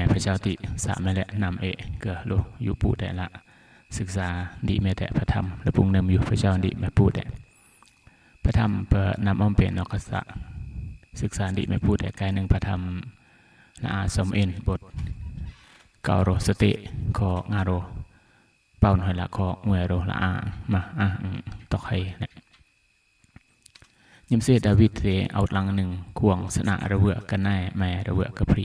ม่พระเจ้าติสะแม่และนำเอเกือโลอยู่ปูแต่ละ ศึกษาดีแม่แต่พระธรรมและปรุงเนิมอยู่พระเจ้าดีแม่พูดแต่พระธรรมเปิดนำอ้อมเป็นนกษะศึกษาดีแม่พูดแต่กายหนึ่งพระธรรมนาอาสมเอ็นบทเกาโรสติของาโร เป้าหน่อยละขอเงวยโรละอามาอะตอกให้เนี่ยยิมเสดาวิดเสเอาหลังหนึ่งควงสนะระเวะกันแน่แม่ระเวะกระพริ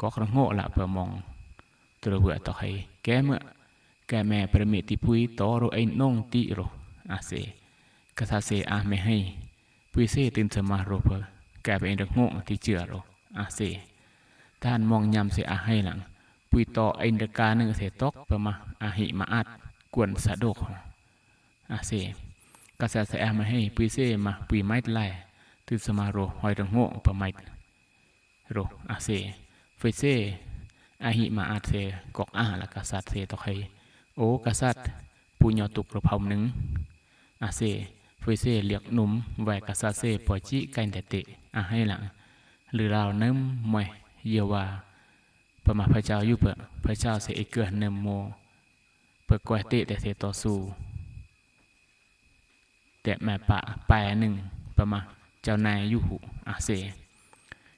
កករងោលប្រមងត្រូវវតហើយកែមកែម៉ែប្រមេទីពុយតរអេនងទីរអាសេកថាសេអាមេហៃពុយសេទិនសមារពកែបអេនរងោទីជឿរអាសេតានមងញ៉ាំសេអាហៃឡាំងពុយតអេនរកានឹងសេតកប្រមាអាហិមាអាត់គួនសាដកអាសេកថាសេអាមេហៃពុយសេម៉ាពុយម៉ៃតឡែទិនសមារហយរងោប្រម៉ៃរអាសេ ยเซอาหิมาอาเซกอกอาละกษัตริย์เซตอใครโอกษัตริย์ปุญญตุกระเพาหนึ่งอาเซฟยเซเลียกหนุ่มแหวกษัตริย์เซปอจิกันแต่เตะอาให้หลังหรือราวเนิ่มวยเยวาประมาพระเจ้ายุเปะพระเจ้าเสเอเกิอเนิมโมเปิดกวยเตะแต่เสต่อสู้แต่แม่ปะแปรหนึ่งประมาเจ้านายยุหุอาเซ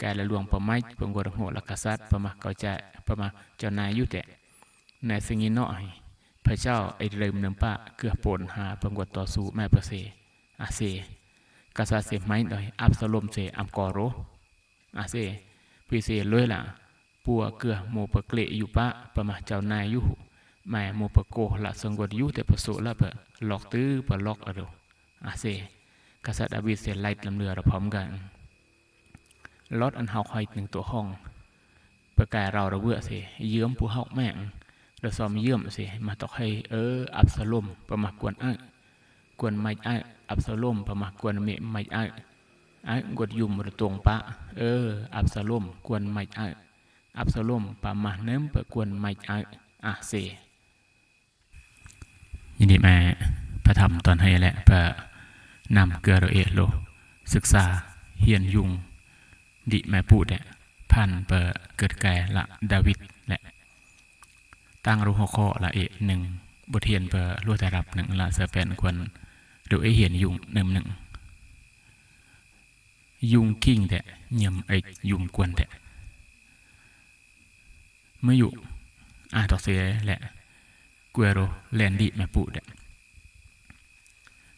นวายปุยปอมโอยุ่งป่าเซกษัตริย์เสียให้ไม้ปรเอ็นชุงนะให้อาปงเอาตงโกเอนะมเซปุยคูดหอยตงโงโรอาให้กายละลวงปะไม้ปงกวดโงละกษัตริย์ปะมาเกาจะปะมาเจ้านายยุต่ในสิ่งนี้น้อยพระเจ้าไอเริมนำป้าเกือปนหาปงกวดต่อสู้แม่ประเสอาเซกษัตริย์เสไม่ดอยอับสลมเสอัมกอโรอาเซพีเสเลยล่ะปัวเกือโมปะเกลอยู่ปะประมาเจ้านายยุแม่โมปะโกละสงกดยุแต่ประสุละเปหลอกตื้อปะลอกอะโรอาเซกษัตริย์อบิเสไล่ลำเรือเราพร้อมกัน รถอันเฮาคอยหนึ่งตัวห้องประกาเราระเบื่อเสเยื้อมผู้เฮาแม่งเราซ้อมเยื่อมเสมาตอให้เอออับสลมประมากวนอ้กวนไม่อ้อับสลมประมากวนเมไม่อ้อ้กดยุ่มระตวงปะเอออับสลมกวนไม่อ้อับสลมประมาเน้มเปกวนไม่อ้อะเสยินดีแม่พระธรรมตอนให้แหละเพื่อนำเกลือเอโลศึกษาเฮียนยุ่ง ดิแม่พูดเนี่ยพันเปิดเกิดแก่ละดาวิดแหละ ตั้งรูหัวข้อละเอหนึ่งบทเรียนเปิดรู้แต่รับหนึ่งละเสเปนควรดูไอเหียนยุงหนึ่งหนึ่งยุงกิ้งแต่ยำไอยุงกวนแต่เมื่ออยู่อาต่อเสียแหละกวโรแลนดิแม่ปูเด็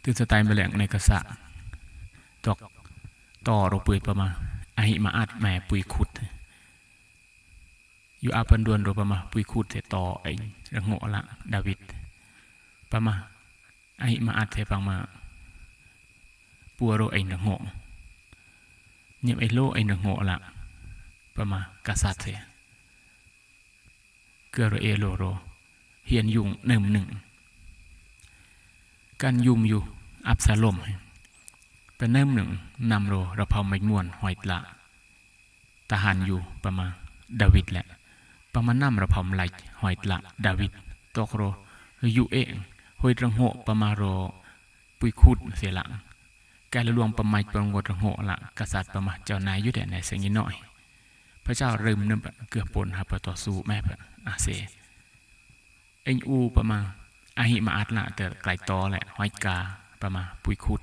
ตึงสไตล์มาแหลงในกระสะตอกต่อเรปุยประมาอหิมาอัดแม่ปุยขุดอยู่อาปันดวนเประมาปุยขุดประมาไอ้มาอัดเสปังมาปัวโรไอ้ระงเนี่ยไอ้โลไอ้ระงละปะมากษัตริย์เสเกลือเอโลโรเฮียนยุงหนึ่งหนึ่งการยุมอยู่อับสาลม เป็นเนิ่มหนึ่งนำโรเราเผาไม่ม่วนหอยละทหารอยู่ประมาณดาวิดแหละประมาณน้ำเราเผาไหลหอยละดาวิดตกโรอยู่เองหอยรังโหประมาโรปุยคุดเสียหลังแกละลวงประมาณประงดรังโหละกษัตริย์ประมาณเจ้านายยุแต่ในเสียงน้อยพระเจ้าเริ่มนึกเกือบปนหาประต่อสู้แม่พระอาเซเอ็งอูประมาณอาหิมาอัดละแต่ไกลตอแหละหอยกาประมาณปุยคุด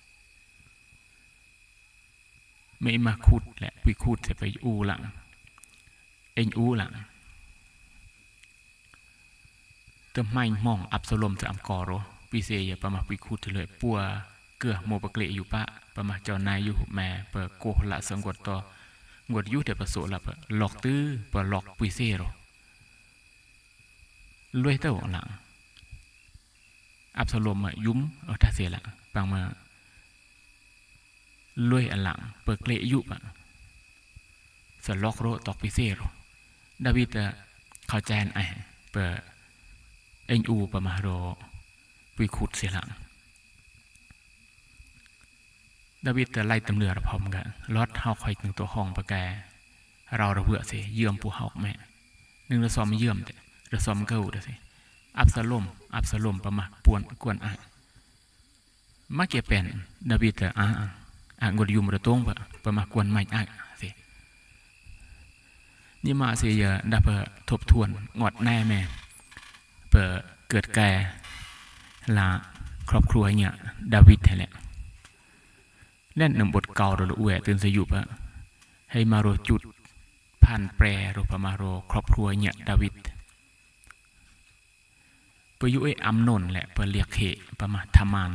ไม่มาคูดแหละปุยคูดเสียไปอูหลังเองอูหลังเติมไม่มองอับสลมจะอัมกอโรปีเซยประมาวิคูทเลยปัวเกือโมปะเกลอยู่ปะประมาเจ้านายอยู่แม่เปิดโกละสังกดต่องวดยุเดประโสละเปิดหลอกตื้อเปิดหลอกปีเซโรรวยเต้าหลังอับสลมอะยุ้มเอาท่าเสียละบางมา รวยอันหลังเปิดเกลยุปะสลอกโรตอกปีเซโรดาวิดเข้าใจไอเปิดเอ็งอูประมาโรวิคุดเสียหลังดาวิดจะไล่ตำเนือระพร้อมกันลอดเฮาคอยถึงตัวห้องประแก เราระเบื่อสิเยื่อมปูเฮาแม่หนึ่งระซอมเยื่อมแต่ระซอมเก้าเด้อสิอับสลมอับสลมประมาปวนกวนอะมาเกียเป็นดาวิดจะอะ อะงดยุมระตงปะประมากวนไม่อะสินี่มาเสียดับเบิทบทวนงอดแน่แม่เปิดเกิดแก่ละครอบครัวเนี่ยดาวิดแหละเล่นหนึ่งบทเก่าเราอวยตื่นสยุบอะให้มาโรจุดผ่านแปรโรปมาโรครอบครัวเนี่ยดาวิดประยุเออัมนนแหละเปิดเรียกเหประมาธมาน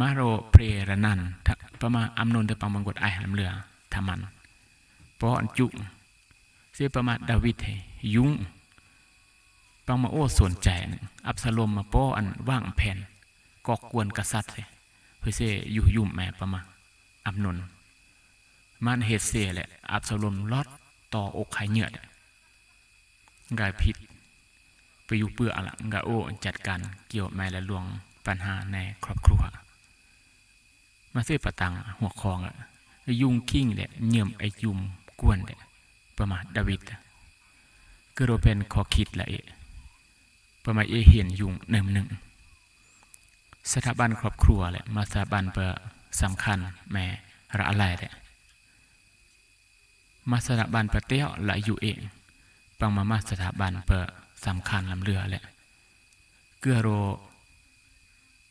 มาโรเพรรนันประมาอัมนนแต่ปังบังกดไอลำเรือธามันเพราะอันจุเสียประมาดาวิดยุ้งปังมาโอ้สนใจอับสลมมาป้ออันว่างแผ่นกอกวนกษัตริย์เเพื่อเสอยู่ยุ่มแม่ประมาอับนนมันเหตุเสียแหละอับสลมลอดต่ออกไข่เหยื่อกายผิดไปอยู่เปื้อละกาโอ้จัดการเกี่ยวแม่และลวงปัญหาในครอบครัว มาเสียประตังหัวคองอะยุ่งคิงแหละเงี่ยมไอยุ่มกวนแหละประมาดาวิดก็เราเป็นขอคิดละเอประมาณเอเห็นยุงหนึ่งหนึ่งสถาบันครอบครัวแหละมาสถาบันเปอสำคัญแม่ระอะไรแหละมาสถาบันเปเตี้ยวละอยู่เองปังมามาสถาบันเปอสำคัญลำเรือแหละเกือโร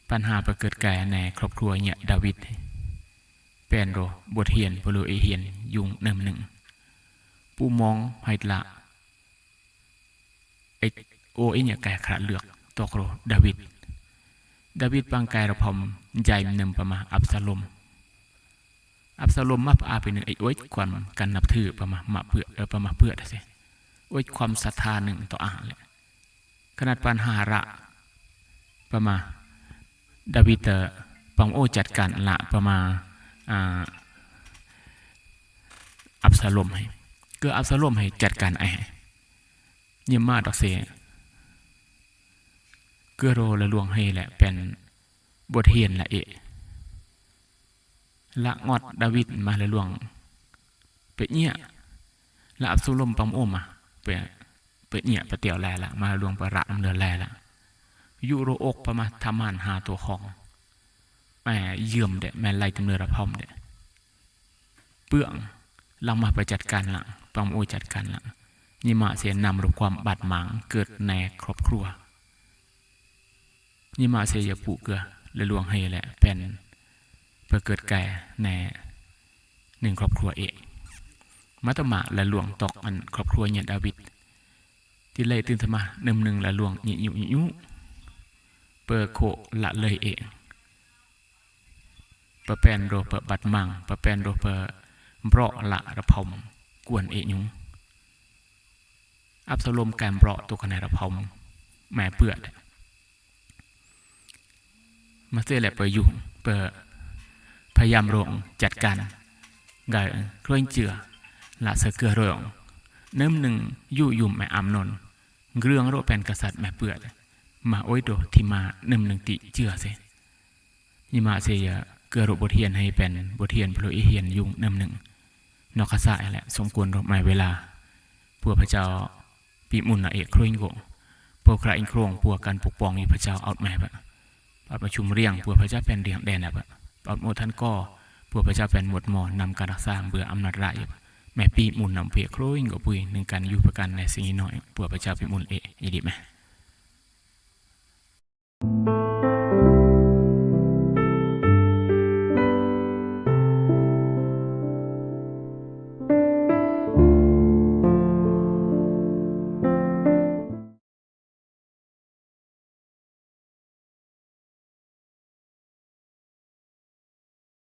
ปัญหาประเกิดแก่ในครอบครัวเนี่ยดาวิดเป็นโรบทเฮียนปลูเอเฮียนยุงหนึ่งหนึ่งผู้มองไฮละไอโอไอเนี่ยแก่ขาดเลือกตกโรดาวิดดาวิดปังกายระพอมใจหนึ่งประมาอับสลมอับสลมมาปอาไปหนึ่งไอโอ้ยความกันนับถือประมามาเปื่อเออประมาเปื่อสิโอ้ยความศรัทธาหนึ่งต่ออาหารแหละขนาดปัญหาระประมา ดาวิดเตอปังโอจัดการละประมาณอับสลมให้เกืออับสลมให้จัดการไอ้เยี่ยมมากดอกเสียเกือโรละลวงให้แหละเป็นบทเรียนละเอะละงอดดาวิดมาละลวงเปเนี่ยละอับสุลมปัมโอมาเปเปเนี่ยปะเตียวแลละมาละลวงประระนำเรือแลละ ยูโรอกประมาทำมันหาตัวของแม่เยื่อมเดะแม่ไล่ตำเรือระพอมเดะเปื่องลังมาไปจัดการหละปัมโอจัดการหละนี่มาเสียนำรูปความบาดหมางเกิดในครอบครัวนี่มาเสียปุเกลือและลวงให้แหละเป็นเพื่อเกิดแก่ในหนึ่งครอบครัวเอกมัตมาและหลวงตอกอันครอบครัวเนี่ยดาวิดที่เลยตื่นสมาหนึ่งหนึ่งและหลวงหยิยุหยิยุ เปิดโคละเลยเองปะแปนโรเปบัดมังปะแปนโรเปเบราะละระพมกวนเอยุงอับสลมแกมเบราะตัวคะแนนระพมแม่เปื่อดมาเสียแหละเปิดยู่เปิดพยายามลงจัดการกายเคลื่อนเจือละเสเกือเรื่องเนิ่มหนึ่งยู่ยุ่มแม่อำนนเรื่องโรเป็นกษัตริย์แม่เปื่อด มาโอ้ยโดที่มาเนิ่มหนึ่งติเจือเสยิมาเสียเกือรบทเทียนให้เป็นบทเทียนพระอิเฮียนยุ่งเนิ่มหนึ่งนอกขสายแหละสมควรรบหมายเวลาเพื่อพระเจ้าปีมุนนะเอกครุยงกงพวกใครอิงโครงปัวกันปกป้องอยู่พระเจ้าเอาแม่บะปัดประชุมเรียงปัวพระเจ้าเป็นเดียงแดนนะบะปัดโมท่านก็ปัวพระเจ้าเป็นหมดหมอนนำการรักษาเบื่ออำนาจร้ายบแม่ปีมุนนำเพียครุยงกปุยหนึ่งกันอยู่ประกันในสิ่งนี้หน่อยปัวพระเจ้าปีมุนเอกยินดีไหม